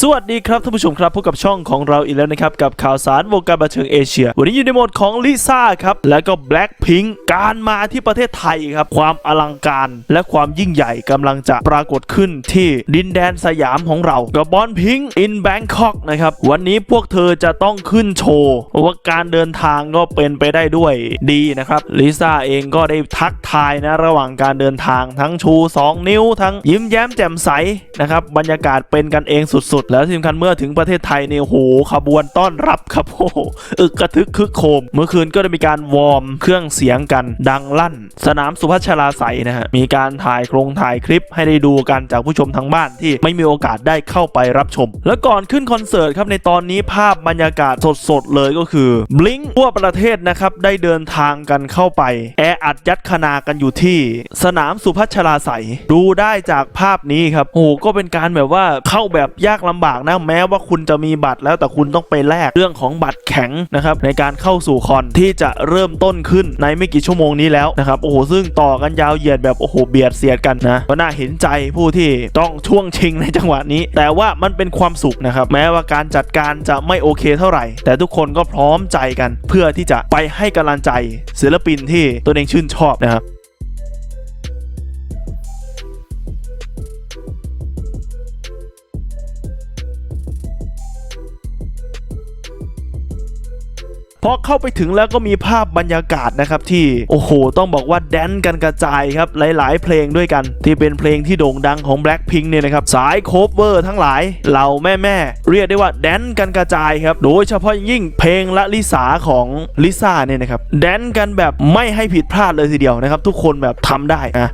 สวัสดีครับท่านผู้ชมครับพบกับช่องของเราอีกแล้วนะครับ กับข่าวสารวงการบันเทิงเอเชีย วันนี้อยู่ในโหมดของลิซ่าครับ แล้วก็ Blackpink การมาที่ประเทศไทยครับ ความอลังการและความยิ่งใหญ่กำลังจะปรากฏขึ้นที่ดินแดนสยามของเรา กับบอนพิง in Bangkok นะครับ วันนี้พวกเธอจะต้องขึ้นโชว์ว่าการเดินทางก็เป็นไปได้ด้วยดีนะครับลิซ่าเองก็ได้ทักทายนะระหว่างการเดินทางทั้งชู 2 นิ้ว ทั้งยิ้มแย้มแจ่มใสนะครับบรรยากาศเป็นกันเองสุดๆแล้วที่สำคัญเมื่อถึงประเทศไทยเนี่ยโหขบวนต้อนรับครับโอ้โหอึกกระทึกคึกโคม เมื่อคืนก็ได้มีการวอร์มเครื่องเสียงกันดังลั่น สนามสุพัชราไสนะฮะมีการถ่ายโครงถ่ายคลิปให้ได้ดูกันจากผู้ชมทางบ้านที่ไม่มีโอกาสได้เข้าไปรับชม แล้วก่อนขึ้นคอนเสิร์ตครับในตอนนี้ภาพบรรยากาศสดๆเลยก็คือบลิงทั่วประเทศนะครับได้เดินทางกันเข้าไป แออัดยัดคณากันอยู่ที่ สนามสุพัชราไสดูได้จากภาพนี้ครับโอ้โหก็เป็นการแบบว่าเข้าแบบยากลำบากนะแม้ว่าคุณจะมีบัตรแล้วแต่คุณต้องไปแลกเรื่องของบัตรแข็งนะครับในการเข้าสู่คอนที่จะเริ่มต้นขึ้นในไม่กี่ชั่วโมงนี้แล้วนะครับโอ้โหซึ่งต่อกันยาวเหยียดแบบโอ้โหเบียดเสียดกันนะก็น่าเห็นใจผู้ที่ต้องช่วงชิงในจังหวะนี้ แต่ว่ามันเป็นความสุขนะครับแม้ว่าการจัดการจะไม่โอเคเท่าไหร่ แต่ทุกคนก็พร้อมใจกัน เพื่อที่จะไปให้กำลังใจศิลปินที่ตัวเองชื่นชอบนะครับ พอเข้าไปถึงแล้วก็มีภาพบรรยากาศนะครับที่โอ้โห ต้องบอกว่าแดนกันกระจายครับหลาย ๆ เพลงด้วยกัน ที่เป็นเพลงที่โด่งดังของ Blackpink เนี่ยนะครับสายโคเวอร์ทั้งหลายเหล่าแม่ๆเรียกได้ว่าแดนกันกระจายครับ โดยเฉพาะยิ่งเพลงละลิสาของลิซ่าเนี่ยนะครับแดนกันแบบไม่ให้ผิดพลาดเลยทีเดียวนะครับทุกคนแบบทำได้นะ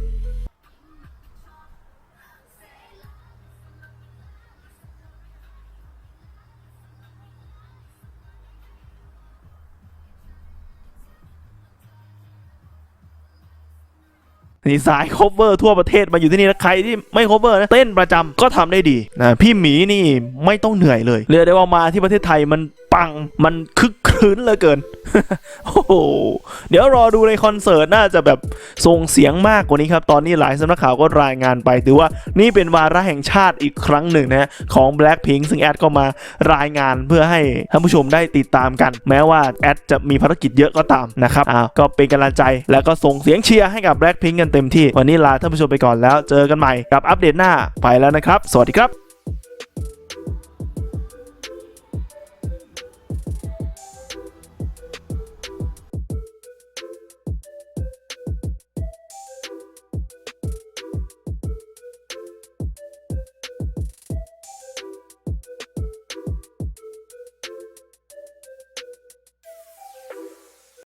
นี่สายโคเวอร์ทั่วประเทศมาอยู่ที่นี่นะใครที่ไม่โคเวอร์นะเต้นประจำก็ทำได้ดีนะพี่หมีนี่ไม่ต้องเหนื่อยเลยเรียกได้ว่ามาที่ประเทศไทยมันปังมันคึก ครื้นเหลือเกิน โอ้โห เดี๋ยวรอดูในคอนเสิร์ตน่าจะแบบส่งเสียงมากกว่านี้ครับ ตอนนี้หลายสำนักข่าวก็รายงานไป ถือว่านี่เป็นวาระแห่งชาติอีกครั้งหนึ่งนะของ Blackpink ซึ่งแอดก็มารายงานเพื่อให้ท่านผู้ชมได้ติดตามกัน แม้ว่าแอดจะมีภารกิจเยอะก็ตามนะครับอ้าวก็เป็นกำลังใจแล้วก็ส่งเสียงเชียร์ให้กับ Blackpink กันเต็มที่ วันนี้ลาท่านผู้ชมไปก่อนแล้ว เจอกันใหม่กับอัปเดตหน้าไปแล้วนะครับ สวัสดีครับ